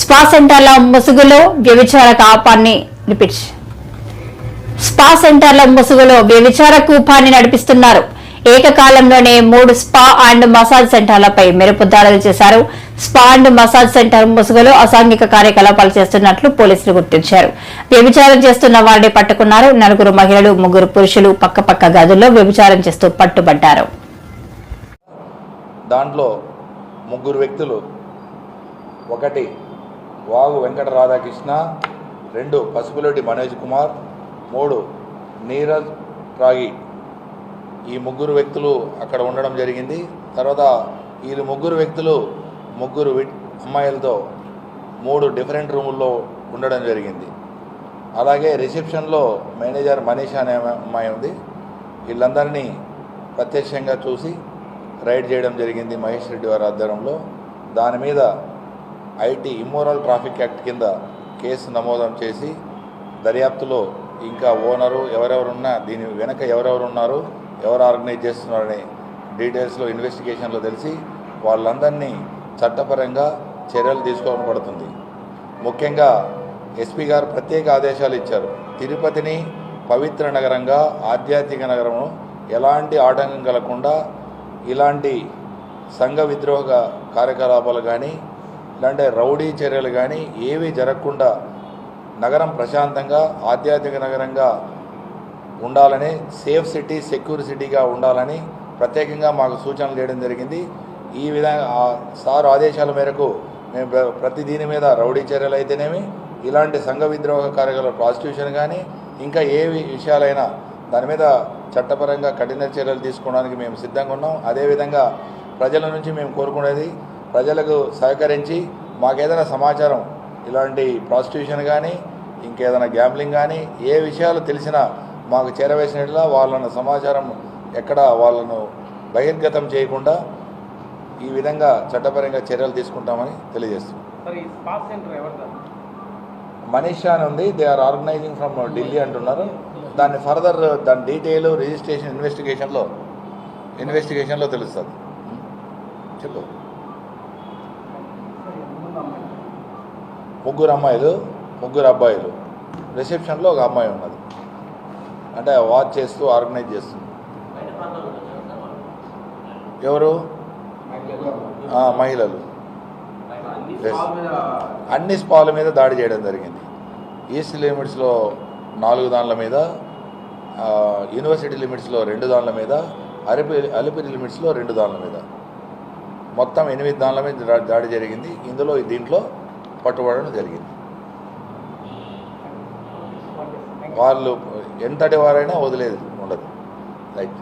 Spa సెంటర్ల ముసుగులో వ్యభిచార కాపాన్ని రిపీట్ స్పా సెంటర్ల ముసుగులో వ్యభిచార కూపాన్ని నడిపిస్తున్నారు. ఏకకాలంలోనే మూడు స్పా అండ్ మసాజ్ సెంటర్లపై మెరుపు దాడులు చేశారు. స్పా అండ్ మసాజ్ సెంటర్ ముసుగులో అసాంఘిక కార్యకలాపాలు చేస్తున్నట్లు పోలీసులు గుర్తించారు. వ్యభిచారం చేస్తున్న వారిని పట్టుకున్నారు. నలుగురు మహిళలు ముగ్గురు పురుషులు పక్కపక్క గదుల్లో వ్యభిచారం చేస్తూ పట్టుబడ్డారు. దాంట్లో ముగ్గురు వ్యక్తులు ఒకటి వాగు వెంకట రాధాకృష్ణ రెండు పసుపులటి మనోజ్ కుమార్ మూడు నీరజ్ రాగి ఈ ముగ్గురు వ్యక్తులు అక్కడ ఉండడం జరిగింది. తర్వాత ఈ ముగ్గురు వ్యక్తులు ముగ్గురు వి- అమ్మాయిలతో మూడు డిఫరెంట్ రూముల్లో ఉండడం జరిగింది. అలాగే రిసెప్షన్లో మేనేజర్ మనీష్ అనే అమ్మాయి ఉంది. వీళ్ళందరినీ ప్రత్యక్షంగా చూసి రైడ్ చేయడం జరిగింది మహేష్ రెడ్డి వారి ఆధ్వర్యంలో. దాని మీద ఐటీ ఇమ్మోరల్ ట్రాఫిక్ యాక్ట్ కింద కేసు నమోదం చేసి దర్యాప్తులో ఇంకా ఓనరు ఎవరెవరున్నా దీని వెనక ఎవరెవరున్నారు ఎవరు ఆర్గనైజ్ చేస్తున్నారనే డీటెయిల్స్లో ఇన్వెస్టిగేషన్లో తెలిసి వాళ్ళందరినీ చట్టపరంగా చర్యలు తీసుకోవడం పడుతుంది. ముఖ్యంగా ఎస్పీ గారు ప్రత్యేక ఆదేశాలు ఇచ్చారు. తిరుపతిని పవిత్ర నగరంగా ఆధ్యాత్మిక నగరము ఎలాంటి ఆటంకం కలగకుండా ఇలాంటి సంఘ విద్రోహ కార్యకలాపాలు కానీ ఇలాంటి రౌడీ చర్యలు కానీ ఏవి జరగకుండా నగరం ప్రశాంతంగా ఆధ్యాత్మిక నగరంగా ఉండాలని సేఫ్ సిటీ సెక్యూర్ సిటీగా ఉండాలని ప్రత్యేకంగా మాకు సూచనలు చేయడం జరిగింది. ఈ విధంగా సార్ ఆదేశాల మేరకు మేము ప్రతి దీని మీద రౌడీ చర్యలు అయితేనేమి ఇలాంటి సంఘ విద్రోహ కార్యకలాపాలు ప్రాసిక్యూషన్ కానీ ఇంకా ఏ విషయాలైనా దాని మీద చట్టపరంగా కఠిన చర్యలు తీసుకోవడానికి మేము సిద్ధంగా ఉన్నాం. అదేవిధంగా ప్రజల నుంచి మేము కోరుకునేది ప్రజలకు సహకరించి మాకేదైనా సమాచారం ఇలాంటి ప్రాస్టిట్యూషన్ కానీ ఇంకేదైనా గ్యాంబ్లింగ్ కానీ ఏ విషయాలు తెలిసినా మాకు చేరవేసినట్లా వాళ్ళను సమాచారం ఎక్కడ వాళ్ళను బహిర్గతం చేయకుండా ఈ విధంగా చట్టపరంగా చర్యలు తీసుకుంటామని తెలియజేస్తున్నాం. మనీషా అని ఉంది. They are organizing from Delhi అంటున్నారు. దాన్ని ఫర్దర్ దాని డీటెయిల్ రిజిస్ట్రేషన్ ఇన్వెస్టిగేషన్లో ఇన్వెస్టిగేషన్లో తెలుస్తుంది. చెప్పు. ముగ్గురు అమ్మాయిలు ముగ్గురు అబ్బాయిలు. రిసెప్షన్లో ఒక అమ్మాయి ఉన్నది. అంటే వాచ్ చేస్తూ ఆర్గనైజ్ చేస్తుంది. ఎవరు? మహిళలు. అన్ని స్పాల మీద దాడి చేయడం జరిగింది. ఈస్ట్ లిమిట్స్లో నాలుగు దానిల మీద యూనివర్సిటీ లిమిట్స్లో రెండు దానిల మీద అలిపిరి అలిపిరి లిమిట్స్లో రెండు దానిల మీద. మొత్తం ఎనిమిది దానిల మీద దాడి జరిగింది. ఇందులో దీంట్లో పట్టుబడడం జరిగింది. వాళ్ళు ఎంతటి వారైనా వదిలేదు ఉండదు. రైట్